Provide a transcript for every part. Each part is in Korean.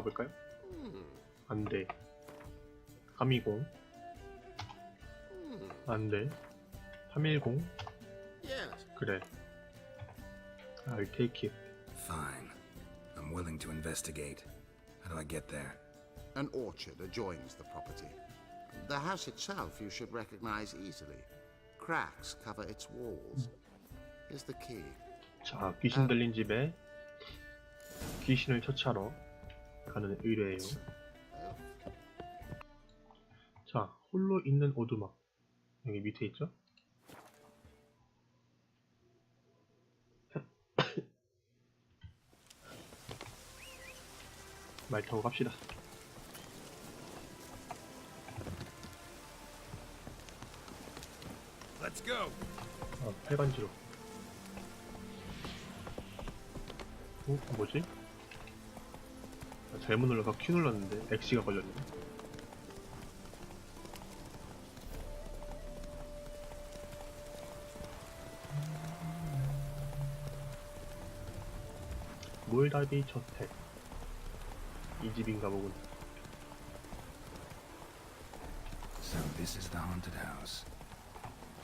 가볼까요? 안돼 320 안돼 310 Yes. 그래 I'll take it Fine. I'm willing to investigate. How do I get there? An orchard adjoins the property. The house itself you should recognize easily. Cracks cover its walls. Here's the key. 자 귀신 들린 집에 귀신을 처치하러 가는 의뢰예요 자 홀로 있는 오두막 여기 밑에 있죠? 말 타고 갑시다 Let's go. 아, 팔반지로. 어, 뭐지? 아, 잘못 눌러서 Q 눌렀는데 X가 걸렸네. 몰다비 저택. 이 집인가 보군. So this is the haunted house.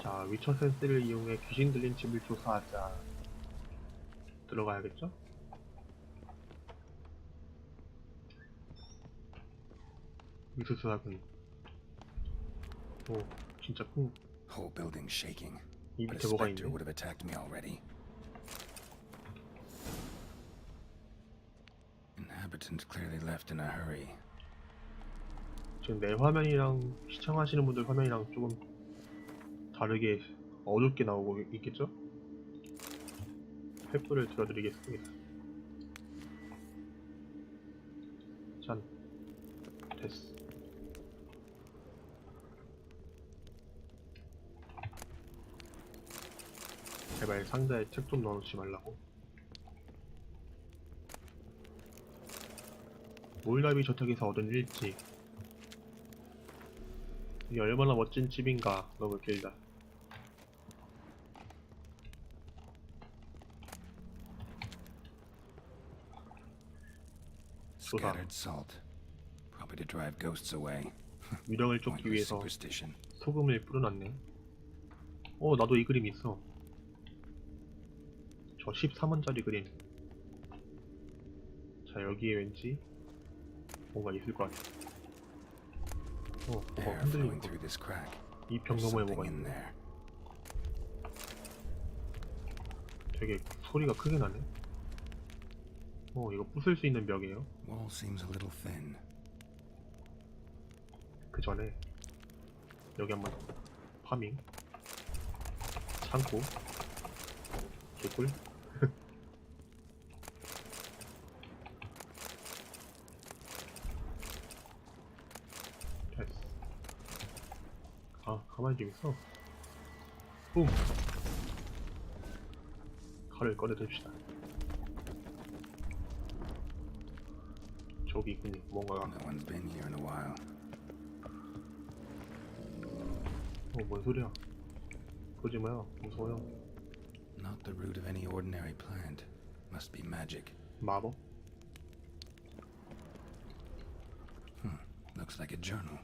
자, 위쳐 센스를 이용해 귀신 들린 집을 조사하자. 들어가야겠죠? 위쳐 조사군. 오, 진짜 큰. Whole building shaking. 이 But a 밑에 뭐가 specter 있네? would have attacked me already. Inhabitants clearly left in a hurry. 지금 내 화면이랑 시청하시는 분들 화면이랑 조금 다르게 어둡게 나오고 있겠죠? 횃불을 들어드리겠습니다. 짠. 됐어. 제발 상자에 책 좀 넣어놓지 말라고. 몰다비 저택에서 얻은 일지. 이게 얼마나 멋진 집인가 너무 길다 Soda. Scattered salt. Probably to drive ghosts away. 유령을 쫓기 위해서. 소금을 뿌려놨네 어 나도 이 그림 있어 저 13원짜리 그림 자 여기에 왠지 뭔가 있을 것 같아. 어 Air 흔들리는 flowing 거 through this crack. 이병 There's 너머에 뭐가 있네. 되게 소리가 크게 나네. 어 이거 부술 수 있는 벽이에요. 그 전에 여기 한번 파밍. 창고. 개꿀 가만히 좀 있어 뿜 칼을 꺼내듭시다 저기 있군요 뭔가가 No one's been here in a while. 어, 뭔 소리야? 보지 마요. 무서워요. Not the root of any ordinary plant. Must be magic. 마법? Looks like a journal.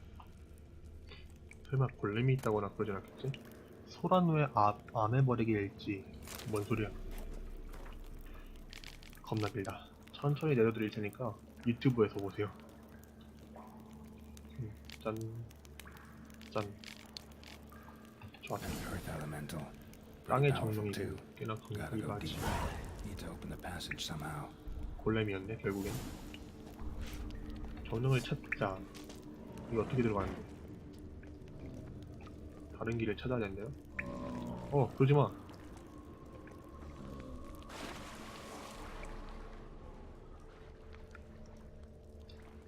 설마 골렘이 있다거나 그러진 않겠지? 소란우의 앞, 암해버리기 일지. 뭔 소리야? 겁나 길다. 천천히 내려드릴 테니까 유튜브에서 보세요. 음, 짠. 짠. 좋았어. 땅의 정령이고. 꽤나 go 하지. 골렘이었네, 결국엔. 정령을 찾자. 이거 어떻게 들어가는데? 다른 길을 찾아야 된대요? 어, 그러지 마.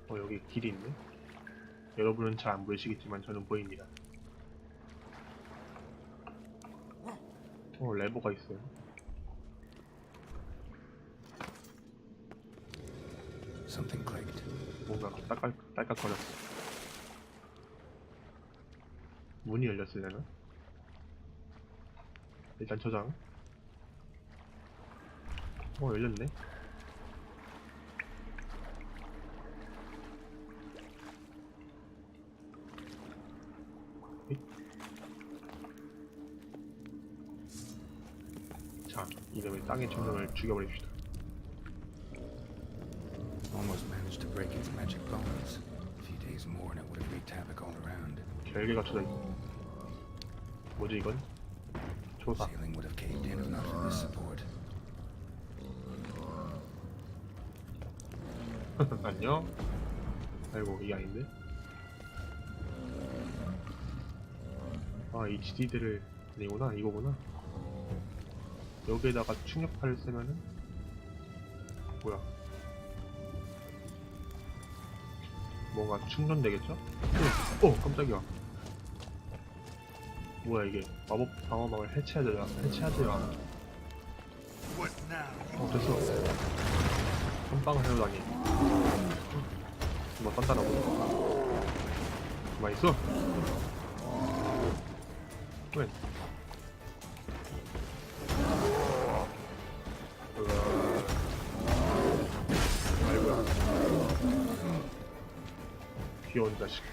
어, 여기 길이 있네? 여러분은 잘 안 보이시겠지만 저는 보입니다. 어, 레버가 있어요. 뭔가 딸깍, 딸깍거렸어. 문이 열렸을려나? 일단 저장 어 열렸네 자, 이놈의 땅의 천명을 죽여버립시다. Almost managed to break its magic bones. A few days more and it would have wreaked havoc all around. 결계가 쳐져 있고. 뭐지 이건? 조사. Ceiling would have caved in if not for this support. 안녕. 아이고 이게 아닌데. 아이 GD들을 아니구나 이거구나. 여기에다가 충격파를 쓰면은 뭐야? 뭔가 충전되겠죠? 어, 어 깜짝이야. 뭐야 이게 마법 방어막을 해체해야 되나? 해체하지 않아. 어 됐어. 한 방을 해오다니. 한번 단단하고. 가만 있어. 왜? 귀여운 자식.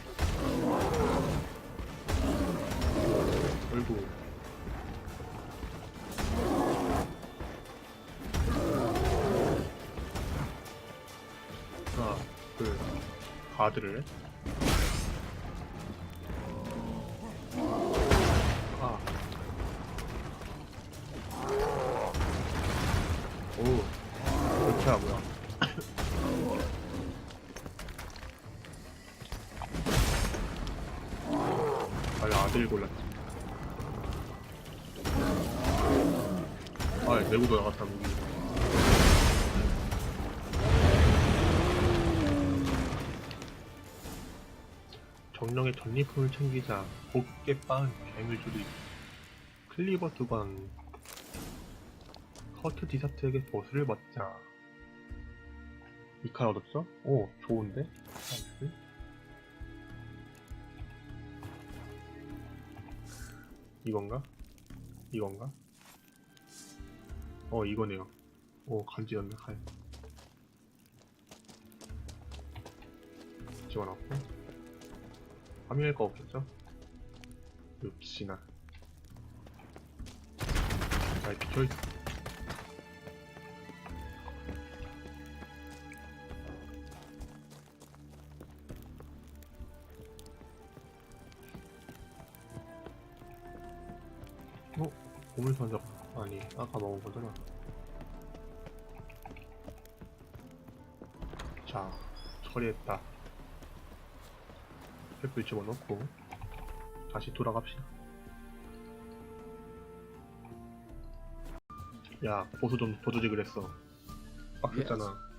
아이고. 아, 그, 가드를. 정령의 전리품을 챙기자 곱게 빻은 괴물줄이 클리버 두건 커트 디사트에게 보스를 받자 이 칼 얻었어? 오 좋은데? 나이스. 이건가? 이건가? 어 이거네요 오 간지였네 칼 집어넣고 파밍할 거 없겠죠? 역시나 잘 비켜있 어? 보물선적 아니 아까 먹은 거잖아 자 처리했다 횃불 집어넣고 다시 돌아갑시다. 야 보수 좀더 주지 그랬어. 빡셌잖아.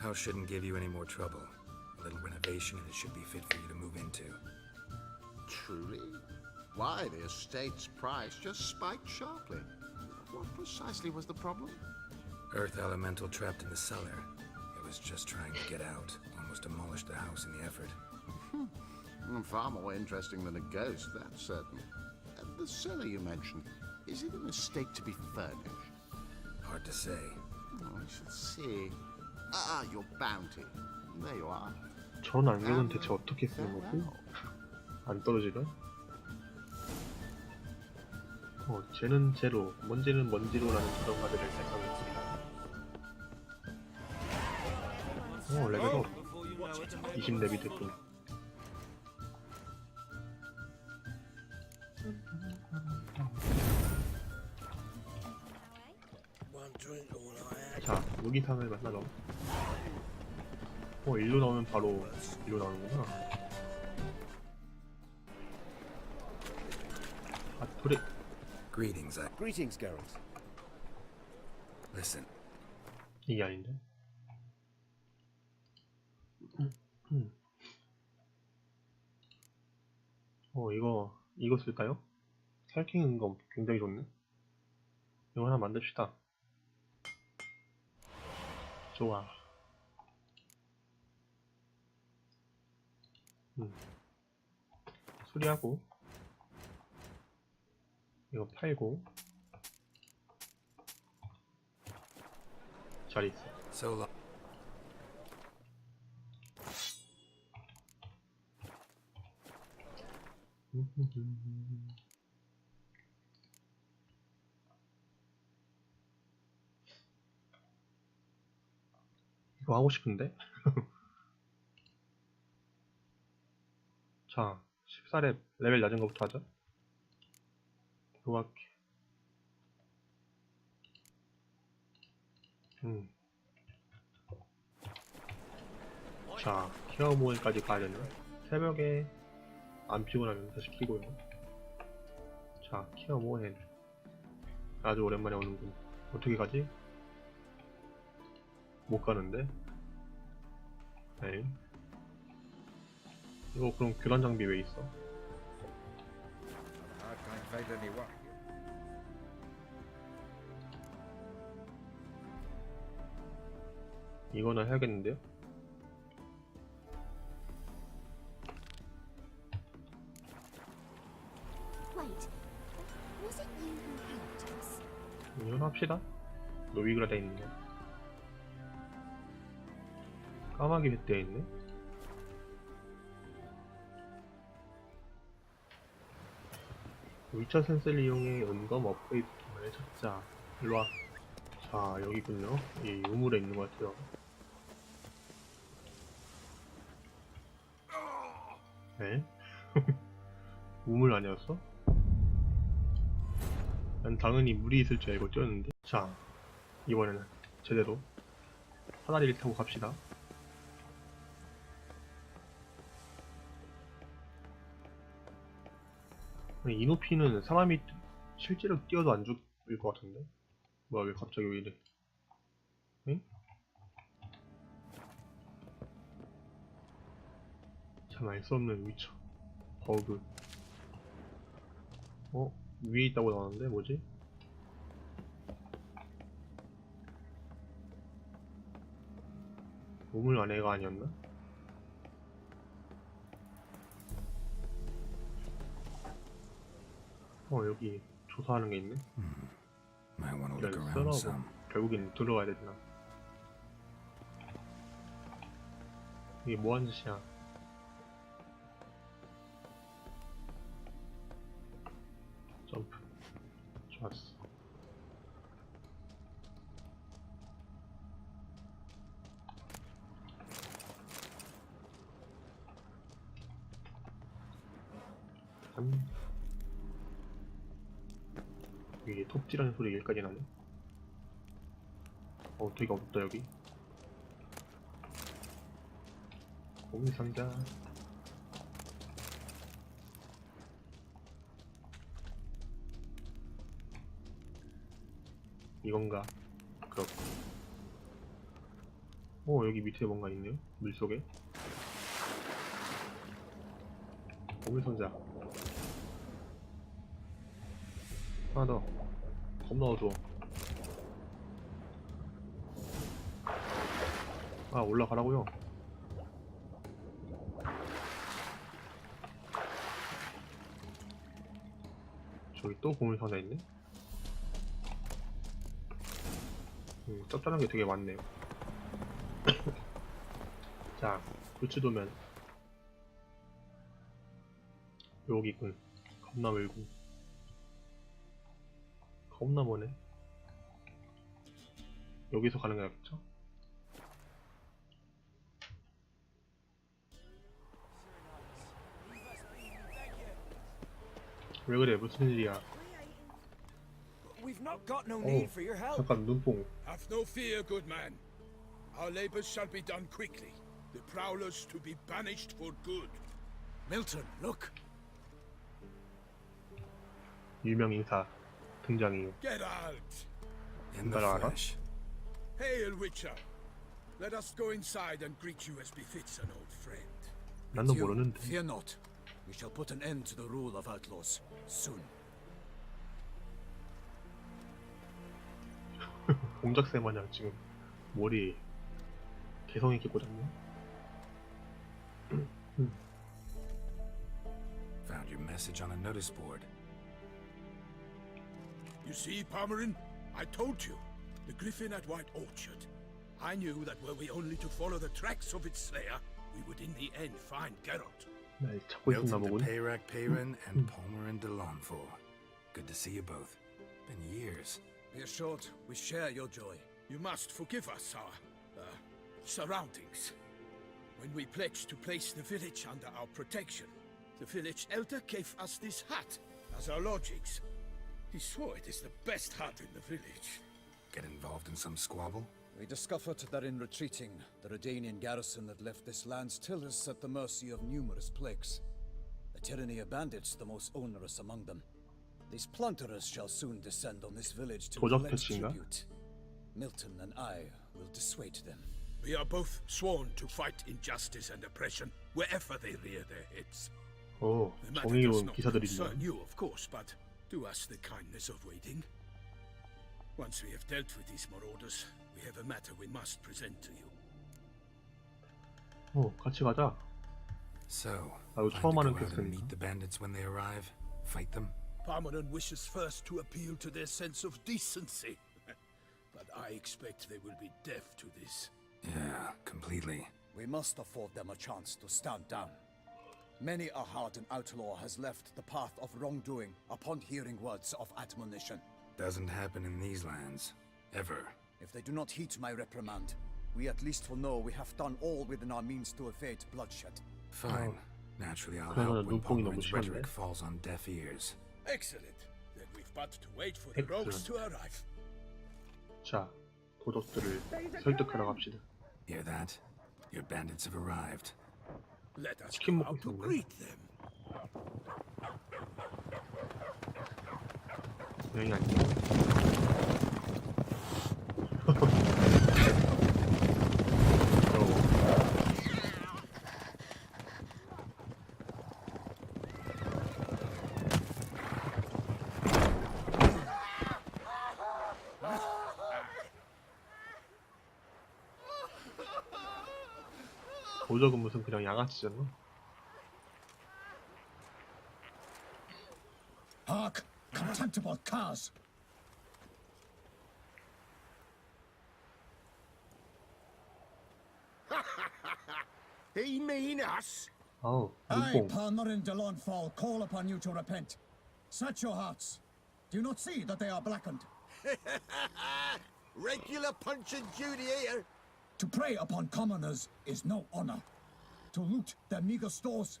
House shouldn't give you any more trouble. A little renovation and it should be fit for you to move into. Truly? Why, the estate's price just spiked sharply. What precisely was the problem? Earth elemental trapped in the cellar. It was just trying to get out. Almost demolished the house in the effort. Mm, Far more interesting than a ghost, that's certain. And the cellar you mentioned, is it an estate to be furnished? Hard to say. Oh, I should see. Ah, your bounty. There you are. 저런 안경은 대체 어떻게 쓰는 거지? farewell. 안 떨어지나? 어, 쟤는 쟤로, 먼지는 먼지로라는 자동가들을 생성했습니다. 어, 레벨업 20렙이 됐군. 자, 무기상을 만나러. 어, 일로 나오면 바로 일로 나오는구나. 아, 도레. Greetings, I. Greetings, Geralt. Listen, 이게 아닌데? 음, 음. 어, 이거, 이거 쓸까요? 살킹 거 굉장히 좋네. 이거 하나 만듭시다. 좋아. 음. 수리하고, 이거 팔고, 잘 있어. 이거 하고 싶은데? 자, 14렙 레벨 낮은 거부터 하자. 이거 할게. 음. 자, 키어모일까지 가야 되나? 새벽에 안 피곤하면 다시 키고요. 자, 키어 모임. 아주 오랜만에 오는군. 어떻게 가지? 못 가는데? 에이. 이거 그럼 교란 장비 왜 있어? 이거는 해야겠는데요? 합시다. 노비그라데 있는 거. 까마귀 뱃대에 있네. 위쳐 센서를 이용해 은검 업그레이드 기만을 찾자. 일로와. 자, 여기군요. 이 우물에 있는 것 같아요. 네? 우물 아니었어? 난 당연히 물이 있을 줄 알고 뛰었는데. 자, 이번에는 제대로 사다리를 타고 갑시다. 이 높이는 사람이 실제로 뛰어도 안 죽을 것 같은데? 뭐야, 왜 갑자기 왜 이래? 응? 참 알 수 없는 위쳐. 버그. 어? 위에 있다고 나왔는데 뭐지? 우물 안에가 아니었나? 어 여기 조사하는 게 있네. 써라고 some. 결국엔 들어가야 되나? 이게 뭐하는 짓이야? 여기까지 나네. 어, 되게 어둡다 여기. 고미 상자. 이건가? 그렇고. 어, 여기 밑에 뭔가 있네요. 물 속에. 고미 상자. 하나 더. 겁나 어두워. 아 올라가라고요? 저기 또 고물 상자 있네? 음, 짭짤한 게 되게 많네요 자 부츠도면 여기군 겁나 멀고 겁나 머네 여기서 가는 게 낫겠죠? 왜 그래 무슨 일이야 Oh. help. 잠깐 눈뽕 Have no fear, good man. Our labors shall be done quickly. The prowlers to be banished for good. Milton, look. 유명 인사 등장이요 Get out! In the Barara. flesh. Hail, Witcher. Let us go inside and greet you as befits an old friend. 난너 You, 모르는데 Fear not. We shall put an end to the rule of outlaws soon. 공작새 마냥 지금 머리 개성 있게 꽂았네 Found your message on a notice board. You see, Palmerin? I told you. The griffin at White Orchard. I knew that were we only to follow the tracks of its slayer, we would in the end find Geralt. Built into Payrak Payrin and Palmerin de Lonfor. Good to see you both. Been years. Be assured, we share your joy. You must forgive us our, uh, surroundings. When we pledged to place the village under our protection, the village elder gave us this hut as our lodgings. He swore it is the best hat in the village. Get involved in some squabble? We discovered that in retreating, the Redanian garrison that left this land still is at the mercy of numerous plagues. The tyranny of bandits the most onerous among them. These plunderers shall soon descend on this village to 도적 collect 패치인가? tribute. Milton and I will dissuade them. We are both sworn to fight injustice and oppression wherever they rear their heads. 오 The matter does 정의로운 not 기사들이죠 concern you, of course, but do us the kindness of waiting. Once we have dealt with these marauders, we have a matter we must present to you. 오 같이 가자 So, 아, 이거 plan 처음 to 하는 go out and 퀘스트니까. meet the bandits when they arrive? Fight them? Parmeron wishes first to appeal to their sense of decency. but I expect they will be deaf to this. Yeah, completely. We must afford them a chance to stand down. Many a hardened outlaw has left the path of wrongdoing upon hearing words of admonition. Doesn't happen in these lands. Ever. If they do not heed my reprimand, we at least will know we have done all within our means to evade bloodshed. Fine. Naturally, I'll 그러나 help when 눈뽕이 너무 Palmerin's 심한데? rhetoric falls on deaf ears. Excellent. Then we've but to wait for the rogues to arrive. 자 도적들을 설득하러 갑시다 Hear that? Your bandits have arrived. Let us 치킨 go 먹고 out to 있었네. greet them. 여행이 아니야 도적은 무슨 그냥 양아치잖아 Hark! Contemptible cars! He mean us? 아우 I, 눈뽕 Palmerin de Launfal, call upon you to repent. Set your hearts. Do you not see that they are blackened? Regular punch and duty here. To prey upon commoners is no honor. To loot their meager stores,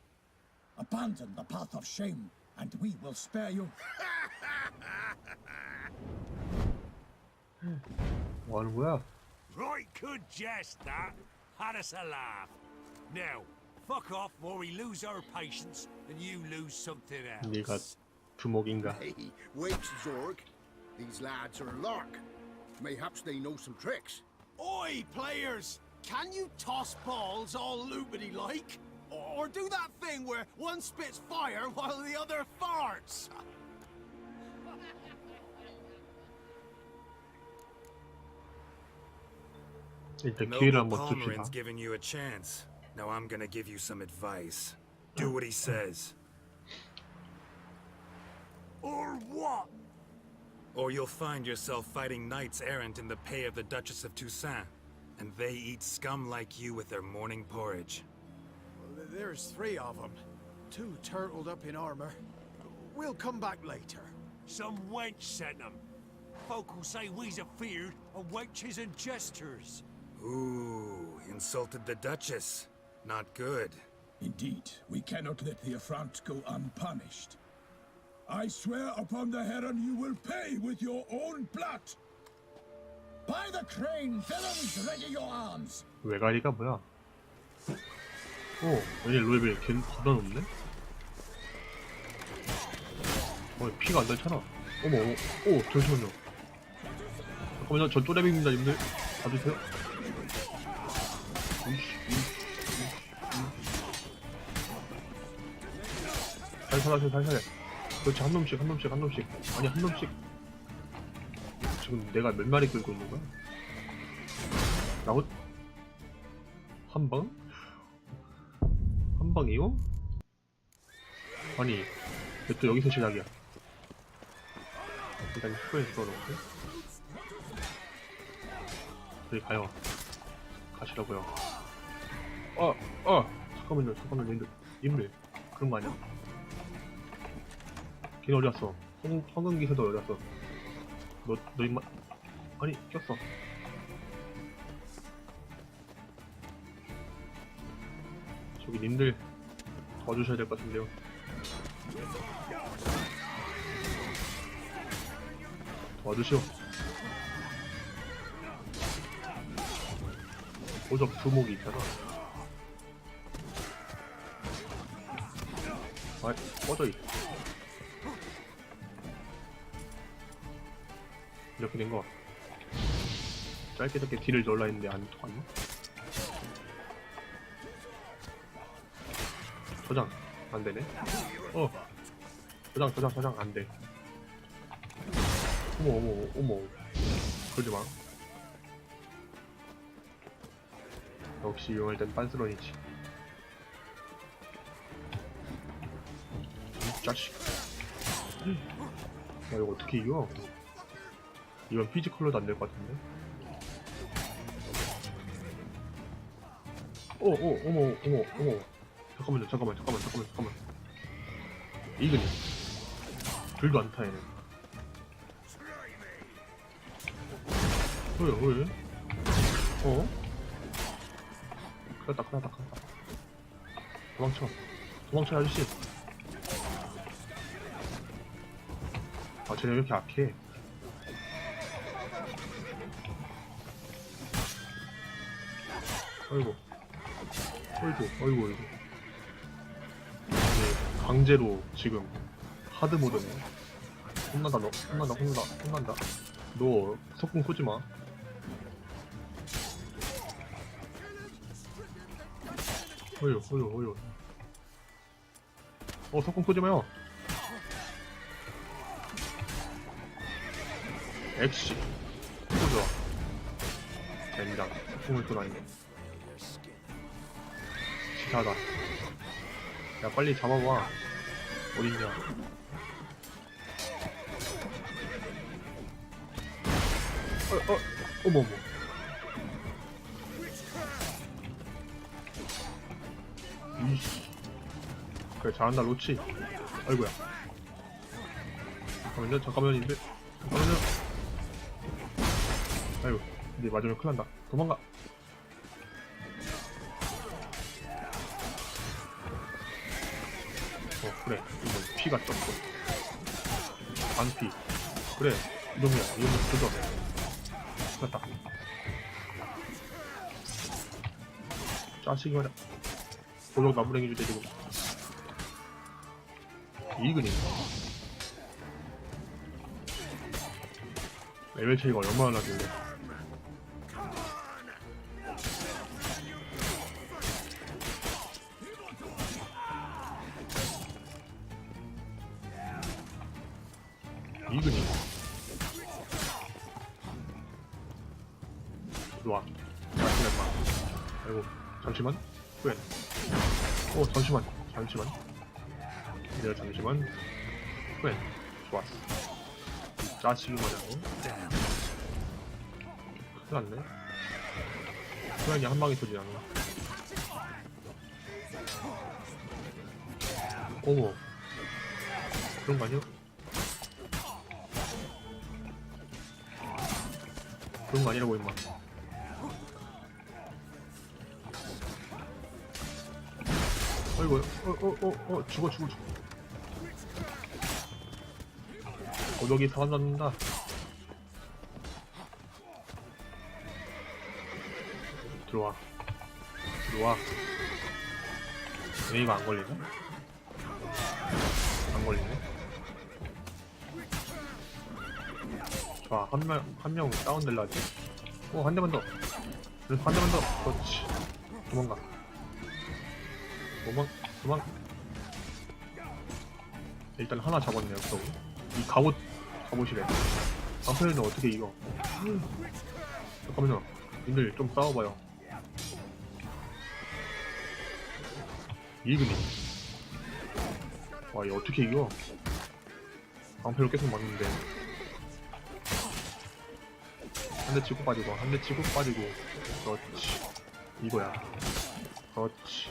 abandon the path of shame, and we will spare you. One will. Right good jest, that. Had us a laugh. Now, fuck off or we lose our patience and you lose something else. Hey, wait, Zorg. These lads are a lark. Mayhaps they know some tricks. Oi, players! Can you toss balls all loopity-like? Or do that thing where one spits fire while the other farts? Palmerin's giving you a chance. Now I'm gonna give you some advice. Do what he says. Or what? Or you'll find yourself fighting knights errant in the pay of the Duchess of Toussaint, and they eat scum like you with their morning porridge. There's three of them. Two turtled up in armor. We'll come back later. Some wench sent them. Folk will say we's afeard of wenches and jesters. Ooh, insulted the Duchess. Not good. Indeed, we cannot let the affront go unpunished. I swear upon the heron you will pay with your own blood. By the crane, villains, ready your arms. 외가리가 뭐야? 오, 얘네 로이벨 걔 겁나 높네? 어, 피가 안 닳잖아. 어머, 어머, 오, 잠시만요. 잠깐만요, 저 쪼레비입니다, 님들. 봐주세요. 이씨, 이씨, 이씨. 살살하세요, 살살해. 그렇지, 한 놈씩, 한 놈씩, 한 놈씩. 아니, 한 놈씩. 지금 내가 몇 마리 끌고 있는 거야? 나 혼... 한 방? 한 방이요? 아니, 왜 또 여기서 시작이야? 일단 스포에 써놓고 저기 가요 가시라고요 어! 어! 잠깐만요 잠깐만요 님들 님들 그런 거 아니야? 걔는 어디 갔어? 성, 성근 기사도 어디 갔어? 너, 너 임마 아니 꼈어 여기 님들 도와주셔야 될 것 같은데요. 도와주시오. 보적 두목이 있잖아. 아, 꺼져 있. 이렇게 된 거. 짧게 짧게 딜을 넣으려 했는데 안 통했나? 저장 안 되네. 어. 저장 저장 저장 안 돼. 어머 어머 어머. 그러지 마. 역시 이용할 땐 빤스런이지. 이 자식. 야 이거 어떻게 이겨? 이건 피지컬로도 안 될 것 같은데. 오, 오, 어머, 어머, 어머. 잠깐만요, 잠깐만, 잠깐만, 잠깐만, 잠깐만. 이근이. 줄도 안 타, 얘는. 왜, 왜? 어? 났다, 큰일 났다, 큰일 났다. 도망쳐. 도망쳐, 아저씨. 아, 쟤네 왜 이렇게 약해? 아이고. 어이구, 어이구, 어이구. 네, 강제로 지금 하드 모드네. 혼난다, 너. 혼난다, 혼난다, 혼난다. 너 석궁 쏘지 마. 어이구, 어이구, 어이구. 어, 석궁 쏘지 마요. 엑시. 또 좋아. 젠장. 석궁을 쏘다니. 지사다. 야 빨리 잡아봐. 어딨냐? 어, 어, 어머 어머. 이씨. 그래 잘한다 로치. 아이고야. 잠깐만요 잠깐만요 님들. 잠깐만요. 아이고 근데 맞으면 큰일 난다. 도망가. 어 그래. 이건 피가 적고. 반피. 그래 이놈이야. 이놈은 그죠 됐다. 짜식이 말이야. 보석 나무랭이 주제 지금. 이근이 레벨 차이가 얼마나 나길래 잠시만. 왜? 어 잠시만. 잠시만. 내가 잠시만. 왜? 좋았어. 짜식이 마냥 큰일 났네. 고양이 한 방에 터지잖아 어머. 그런 거 아니야? 그런 거 아니라고 임마 어이구 어어 어 어 어, 죽어 죽어 죽어. 고독이 사람 잡는다. 들어와. 들어와. A가 안 걸리네? 안 걸리네. 좋아 한명 한 명 다운될라 하지. 오한 대만 더. 그래서 한 대만 더. 그렇지. 도망가 도망 도망. 일단 하나 잡았네요 그거 이 갑옷 갑옷이래. 방패는 어떻게 이겨 잠깐만요. 님들 좀 싸워봐요. 이근이. 와얘 어떻게 이겨? 방패로 계속 맞는데. 한 대 치고 빠지고 한 대 치고 빠지고. 그렇지. 이거야. 그렇지